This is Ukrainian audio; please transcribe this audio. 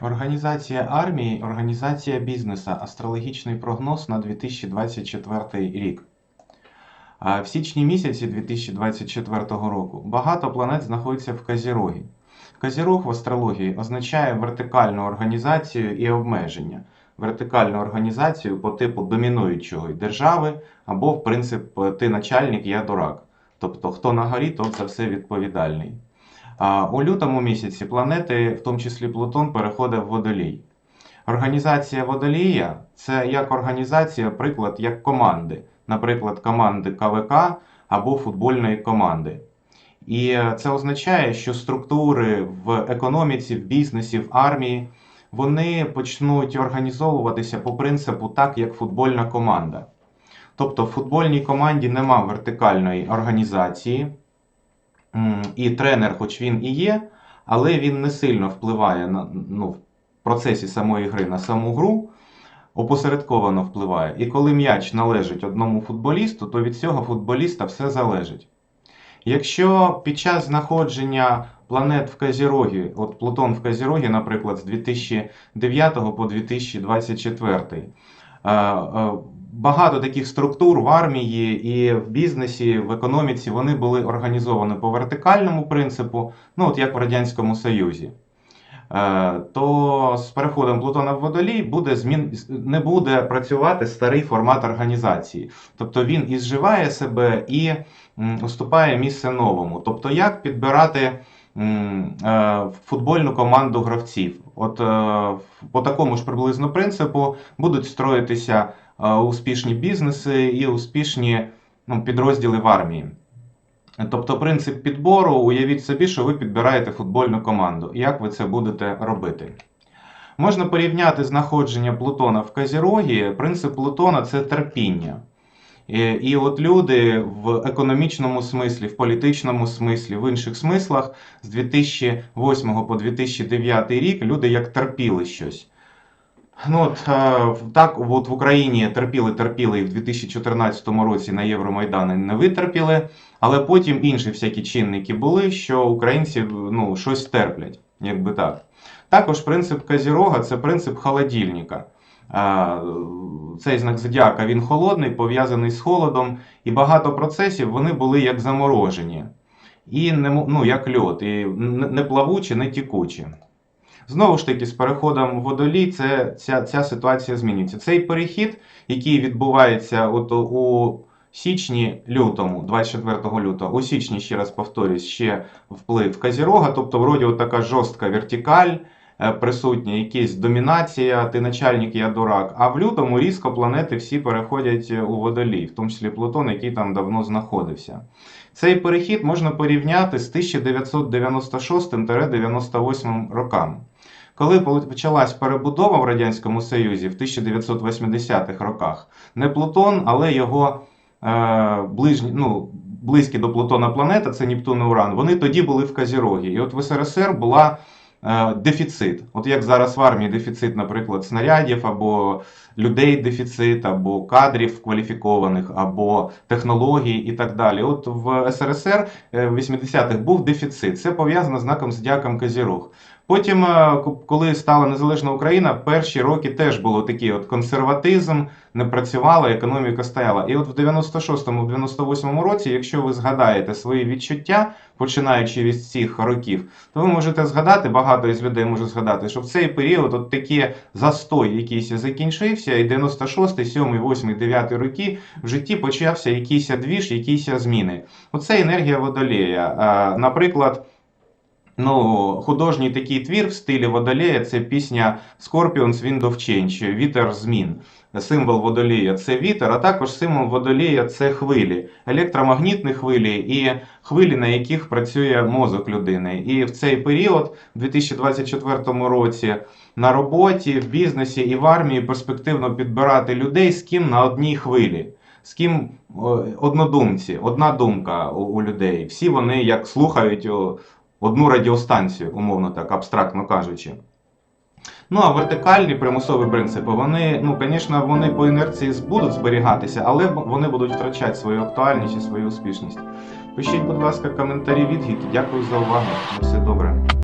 Організація армії, організація бізнесу, астрологічний прогноз на 2024 рік. В січні місяці 2024 року багато планет знаходиться в Казірогі. Казірог в астрології означає вертикальну організацію і обмеження. Вертикальну організацію по типу домінуючої держави, або, в принцип, ти начальник, я дурак. Тобто, хто на горі, тот за все відповідальний. У лютому місяці планети, в тому числі Плутон, переходить в водолій. Організація водолія це як організація, приклад як команди, наприклад, команди КВК або футбольної команди. І це означає, що структури в економіці, в бізнесі, в армії вони почнуть організовуватися по принципу так, як футбольна команда. Тобто в футбольній команді нема вертикальної організації, і тренер, хоч він і є, але він не сильно впливає на, ну, в процесі самої гри на саму гру, опосередковано впливає. І коли м'яч належить одному футболісту, то від цього футболіста все залежить. Якщо під час знаходження планет в Казірогі, от Плутон в Казірогі, наприклад, з 2009 по 2024, е, е, багато таких структур в армії і в бізнесі, в економіці, вони були організовані по вертикальному принципу, ну от як в Радянському Союзі. Е, То з переходом Плутона в водолій буде змін... не буде працювати старий формат організації. Тобто він і зживає себе і уступає місце новому. Тобто, як підбирати е, футбольну команду гравців? От е, по такому ж приблизно принципу будуть строїтися е, успішні бізнеси і успішні ну, підрозділи в армії. Тобто принцип підбору, уявіть собі, що ви підбираєте футбольну команду. Як ви це будете робити? Можна порівняти знаходження Плутона в Казірогі. Принцип Плутона це терпіння. І, от люди в економічному смислі, в політичному смислі, в інших смислах з 2008 по 2009 рік люди як терпіли щось. Ну от е, так, от в Україні терпіли, терпіли і в 2014 році на Євромайдані не витерпіли, але потім інші всякі чинники були, що українці ну, щось терплять, якби так. Також принцип Казірога це принцип холодильника. Цей знак зодіака він холодний, пов'язаний з холодом, і багато процесів вони були як заморожені, і не, ну, як льод, і не плавучі, не тікучі. Знову ж таки, з переходом в водолій це, ця, ця ситуація змінюється. Цей перехід, який відбувається от у січні лютому, 24 лютого, у січні, ще раз повторюсь, ще вплив Казірога, тобто вроді от така жорстка вертикаль присутня, якась домінація, ти начальник, я дурак. А в лютому різко планети всі переходять е, у водолій, в тому числі Плутон, який там давно знаходився. Цей перехід можна порівняти з 1996-98 роками. Коли почалась перебудова в Радянському Союзі в 1980-х роках, не Плутон, але його е, ближні, ну, близькі до Плутона планета, це Нептун і Уран, вони тоді були в Казірогі. І от в СРСР була е, дефіцит. От як зараз в армії дефіцит, наприклад, снарядів, або людей дефіцит, або кадрів кваліфікованих, або технологій і так далі. От в СРСР е, в 80-х був дефіцит. Це пов'язано з знаком зодіаком Казірог. Потім, е, коли стала незалежна Україна, перші роки теж було такий от консерватизм, не працювала, економіка стояла. І от в 96-му, в 98-му році, якщо ви згадаєте свої відчуття, починаючи від цих років, то ви можете згадати, багато із людей може згадати, що в цей період от таке застой якийсь закінчився, і 96, 7, 8, 9 роки в житті почався якийсь двіж, якісь зміни. Оце енергія водолея. Наприклад. Ну, художній такий твір в стилі Водолея це пісня of Change, вітер змін. Символ водолія це вітер, а також символ водолія це хвилі, електромагнітні хвилі і хвилі, на яких працює мозок людини. І в цей період, в 2024 році, на роботі, в бізнесі і в армії перспективно підбирати людей з ким на одній хвилі. З ким однодумці, одна думка у, людей. Всі вони як слухають одну радіостанцію, умовно так, абстрактно кажучи. Ну а вертикальні примусові принципи, вони, ну, звісно, вони по інерції будуть зберігатися, але вони будуть втрачати свою актуальність і свою успішність. Пишіть, будь ласка, коментарі, відгуки. Дякую за увагу. На все добре.